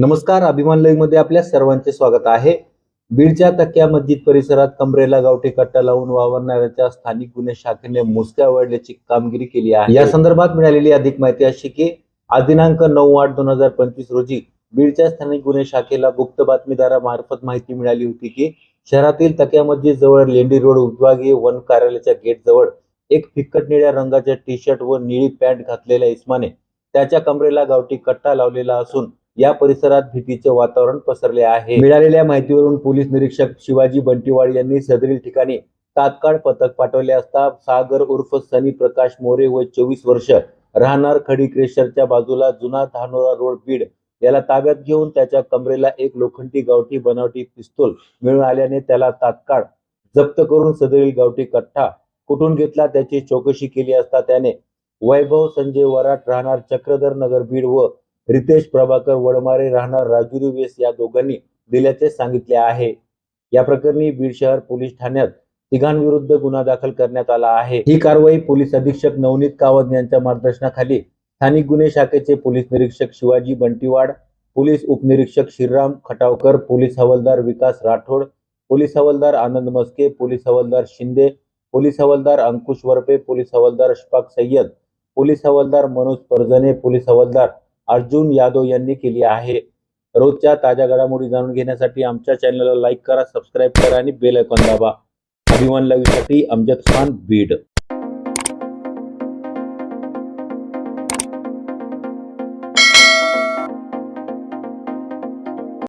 नमस्कार अभिमान लाईव्हमध्ये आपल्या सर्वांचे स्वागत आहे. बीडच्या तक्या मस्जिद परिसरात कमरेला गावठी कट्टा लावून वावरणाऱ्याच्या स्थानिक गुन्हे शाखेने मोजक्या वळल्याची कामगिरी केली आहे. या संदर्भात मिळालेली अधिक माहिती अशी की आज दिनांक नऊ आठ दोन हजार पंचवीस रोजी बीडच्या स्थानिक गुन्हे शाखेला गुप्त बातमीदारामार्फत माहिती मिळाली होती की शहरातील तक्या मस्जिद जवळ लेंडी रोड उद्वागी वन कार्यालयाच्या गेट जवळ एक फिक्कट निळ्या रंगाच्या टी शर्ट व निळी पॅन्ट घातलेल्या इस्माने त्याच्या कमरेला गावठी कट्टा लावलेला असून या परिसरात भीतीचे वातावरण पसरले आहे. मिळालेल्या माहितीवरून पोलीस निरीक्षक शिवाजी बंटीवाड यांनी सदरील ठिकाणी तात्काळ पथक पाठवले असता सागर उर्फ सनी प्रकाश मोरे व चोवीस वर्ष राहणार खडी क्रेशरच्या बाजूला जुना धानोरा रोड बीड याला ताब्यात घेऊन त्याच्या कमरेला एक लोखंडी गावठी बनावटी पिस्तूल मिळून आल्याने त्याला तात्काळ जप्त करून सदरील गावठी कट्टा कुठून घेतला त्याची चौकशी केली असता त्याने वैभव संजय वराट राहणार चक्रधर नगर बीड व रितेश प्रभाकर वडमारे राहणार राजुरी वेस या दोघांनी दिल्याचे सांगितले आहे. या प्रकरणी बीड शहर पोलीस ठाण्यात तिघांविरुद्ध गुन्हा दाखल करण्यात आला आहे. ही कारवाई पोलीस अधीक्षक नवनीत कावद यांच्या मार्गदर्शनाखाली स्थानिक गुन्हे शाखेचे पोलीस निरीक्षक शिवाजी बंटीवाड पोलीस उपनिरीक्षक श्रीराम खटावकर पोलीस हवालदार विकास राठोड पोलीस हवालदार आनंद मस्के पोलीस हवालदार शिंदे पोलीस हवालदार अंकुश वरपे पोलीस हवालदार अशफाक सय्यद पोलीस हवालदार मनोज परजने पोलीस हवालदार अर्जुन यादव यांनी केली आहे. रोजच्या ताज्या घडामोडी जाणून घेण्यासाठी आमच्या चॅनलला लाईक करा सबस्क्राईब करा आणि बेल ऐकून दाबा. अभिमान लाईव्हसाठी अमजद खान बीड.